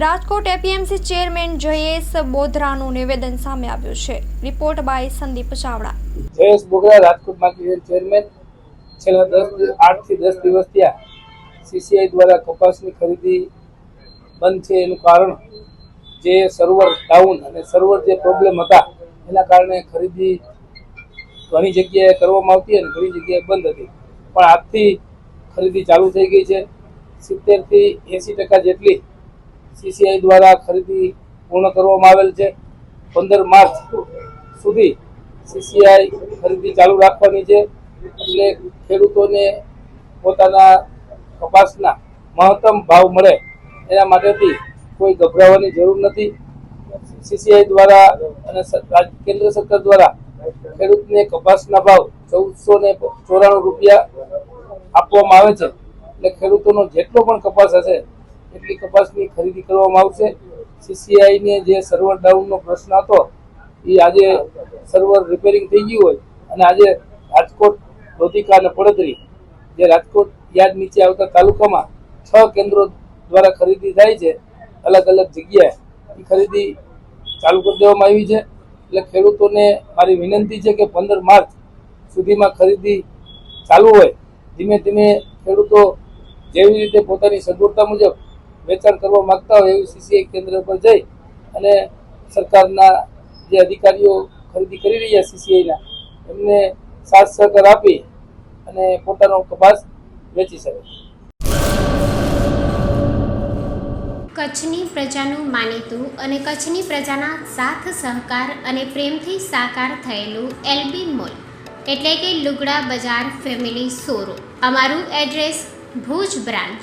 Rajkot APMC chairman Jayesh બોધરાનું નિવેદન સામે આવ્યું છે. Report by Sandeep Chavda. Jayesh Bodhra Rajkot market chairman છેલ્લા દસ આઠથી દસ દિવસ થયા સીસીઆઈ દ્વારા કપાસની ખરીદી બંધ છે એનું કારણ જે સર્વર ડાઉન અને સર્વર જે પ્રોબ્લેમ હતા એના કારણે ખરીદી ઘણી જગ્યાએ કરવામાં આવતી અને ઘણી જગ્યાએ બંધ હતી. પણ આજથી ખરીદી ચાલુ થઈ ગઈ છે. સિત્તેરથી એંસી ટકા જેટલી સીસીઆઈ દ્વારા ખરીદી પૂર્ણ કરવામાં આવેલ છે. પંદર માર્ચ સુધી સીસીઆઈ ખરીદી ચાલુ રાખવાની છે. એટલે ખેડૂતોને પોતાના કપાસના મહત્તમ ભાવ મળે એના માટેથી કોઈ ગભરાવાની જરૂર નથી. સીસીઆઈ દ્વારા અને કેન્દ્ર સરકાર દ્વારા ખેડૂતને કપાસના ભાવ ચૌદસો ને ચોરાણું રૂપિયા આપવામાં આવે છે. એટલે ખેડૂતોનો જેટલો પણ કપાસ હશે એટલી કપાસની ખરીદી કરવામાં આવશે? સીસીઆઈને જે સર્વર ડાઉનનો પ્રશ્ન હતો એ આજે સર્વર રિપેરિંગ થઈ ગયું હોય અને આજે રાજકોટ, લોધિકા અને પડદરી, જે રાજકોટ યાદ નીચે આવતા તાલુકામાં છ કેન્દ્રો દ્વારા ખરીદી થાય છે, અલગ અલગ જગ્યાએ. એ ખરીદી ચાલુ કરી દેવામાં આવી છે. એટલે ખેડૂતોને મારી વિનંતી છે કે પંદર માર્ચ સુધીમાં ખરીદી ચાલુ હોય. ધીમે ધીમે ખેડૂતો જેવી રીતે પોતાની સગવડતા મુજબ વેચાણ કરવા માંગતા હોય એવી સીસીઆઈ કેન્દ્ર પર જઈ અને સરકારના જે અધિકારીઓ ખરીદી કરી રહ્યા સીસીઆઈના એમને સાથ સહકાર આપી અને પોતાનો કપાસ વેચી શકે. કચ્છની પ્રજાનું માનીતું અને કચ્છની પ્રજાના સાથ, સહકાર અને પ્રેમથી સાકાર થયેલું એલબી મોલ, એટલે કે લુગડા બજાર ફેમિલી શોરૂમ. અમારું address Bhuj branch.